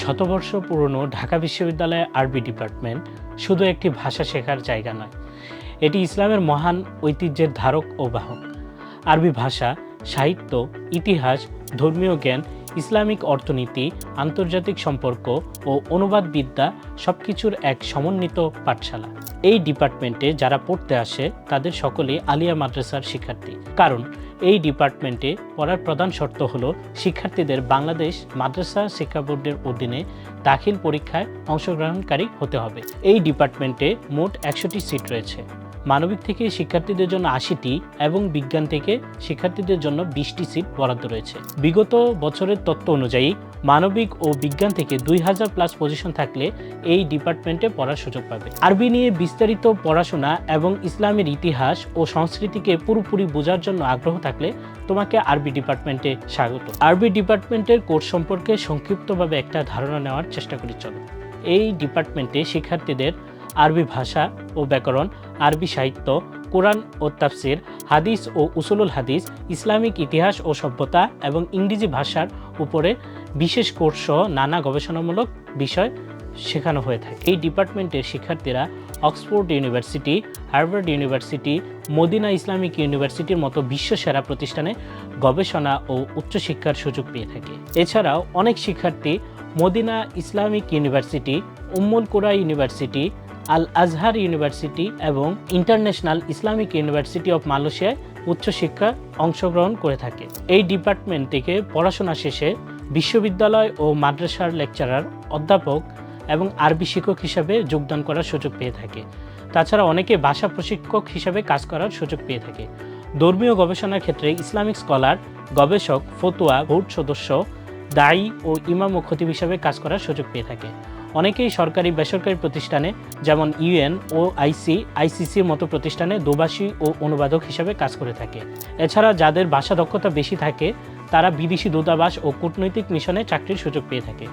শতবর্ষ পুরনো ঢাকা বিশ্ববিদ্যালয়ের আরবি ডিপার্টমেন্ট শুধু একটি ভাষা শেখার জায়গা নয়, এটি ইসলামের মহান ঐতিহ্যের ধারক ও বাহক। আরবি ভাষা, সাহিত্য, ইতিহাস, ধর্মীয় জ্ঞান ইসলামিক অর্থনীতি, আন্তর্জাতিক সম্পর্ক ও অনুবাদ বিদ্যা সবকিছুর এক সমন্বিত পাঠশালা। এই ডিপার্টমেন্টে যারা পড়তে আসে, তাদের সকলেই আলিয়া মাদ্রাসার শিক্ষার্থী। কারণ, এই ডিপার্টমেন্টে পড়ার প্রধান শর্ত হলো শিক্ষার্থীদের বাংলাদেশ মাদ্রাসা শিক্ষা বোর্ডের অধীনে দাখিল পরীক্ষায় অংশগ্রহণকারী হতে হবে। এই ডিপার্টমেন্টে মোট একশোটি সিট রয়েছে। মানবিক থেকে শিক্ষার্থীদের জন্য আশিটি এবং বিজ্ঞান থেকে শিক্ষার্থীদের জন্য বিশটি সিট বরাদ্দ রয়েছে। বিগত বছরের তথ্য অনুযায়ী, মানবিক ও বিজ্ঞান থেকে দুই হাজার প্লাস পজিশন থাকলে এই ডিপার্টমেন্টে পড়ার সুযোগ পাবে। আরবি নিয়ে বিস্তারিত পড়াশোনা এবং ইসলামের ইতিহাস ও সংস্কৃতিকে পুরোপুরি বোঝার জন্য আগ্রহ থাকলে তোমাকে আরবি ডিপার্টমেন্টে স্বাগত। আরবি ডিপার্টমেন্টের কোর্স সম্পর্কে সংক্ষিপ্তভাবে একটা ধারণা নেওয়ার চেষ্টা করি, চলো। এই ডিপার্টমেন্টে শিক্ষার্থীদের আরবি ভাষা ও ব্যাকরণ আরবি সাহিত্য, কোরআন ও তাফসির, হাদিস ও উসুলুল হাদিস, ইসলামিক ইতিহাস ও সভ্যতা এবং ইংরেজি ভাষার উপরে বিশেষ কোর্স সহ নানা গবেষণামূলক বিষয় শেখানো হয়ে থাকে। এই ডিপার্টমেন্টের শিক্ষার্থীরা Oxford University, Harvard University, Medina Islamic ইউনিভার্সিটির মতো বিশ্ব সেরা প্রতিষ্ঠানে গবেষণা ও উচ্চশিক্ষার সুযোগ পেয়ে থাকে। এছাড়াও অনেক শিক্ষার্থী Medina Islamic University, Ummul Qura University Al Azhar University এবং ইন্টারন্যাশনাল ইসলামিক ইউনিভার্সিটি অফ মালয়েশিয়ায় উচ্চশিক্ষা অংশগ্রহণ করে থাকে। এই ডিপার্টমেন্ট থেকে পড়াশোনা শেষে বিশ্ববিদ্যালয় ও মাদ্রাসার লেকচারার অধ্যাপক এবং আরবি শিক্ষক হিসাবে যোগদান করার সুযোগ পেয়ে থাকে। তাছাড়া অনেকে ভাষা প্রশিক্ষক হিসাবে কাজ করার সুযোগ পেয়ে থাকে। ধর্মীয় গবেষণার ক্ষেত্রে ইসলামিক স্কলার, গবেষক, ফতুয়া, বোর্ড সদস্য, দায়ী ও ইমাম ও খতিব হিসাবে কাজ করার সুযোগ পেয়ে থাকে। অনেকেই সরকারি বেসরকারি প্রতিষ্ঠানে, যেমন ইউএন ও আইসি আইসিসির মতো প্রতিষ্ঠানে দোভাষী ও অনুবাদক হিসাবে কাজ করে থাকে। এছাড়া যাদের ভাষা দক্ষতা বেশি থাকে, তারা বিদেশি দূতাবাস ও কূটনৈতিক মিশনে চাকরির সুযোগ পেয়ে থাকে।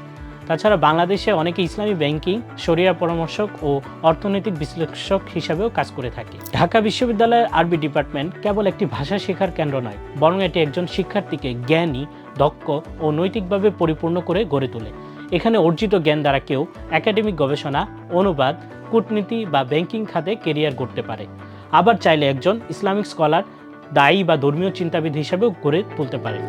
তাছাড়া বাংলাদেশে অনেকে ইসলামী ব্যাংকিং, শরিয়া পরামর্শক ও অর্থনৈতিক বিশ্লেষক হিসাবেও কাজ করে থাকে। ঢাকা বিশ্ববিদ্যালয়ের আরবি ডিপার্টমেন্ট কেবল একটি ভাষা শেখার কেন্দ্র নয়, বরং এটি একজন শিক্ষার্থীকে জ্ঞানী, দক্ষ ও নৈতিকভাবে পরিপূর্ণ করে গড়ে তোলে। এখানে অর্জিত জ্ঞান দ্বারা কেউ একাডেমিক গবেষণা, অনুবাদ, কূটনীতি বা ব্যাংকিং খাতে কেরিয়ার করতে পারে। আবার চাইলে একজন ইসলামিক স্কলার দায়ী বা ধর্মীয় চিন্তাবিদ হিসাবেও গড়ে তুলতে পারে।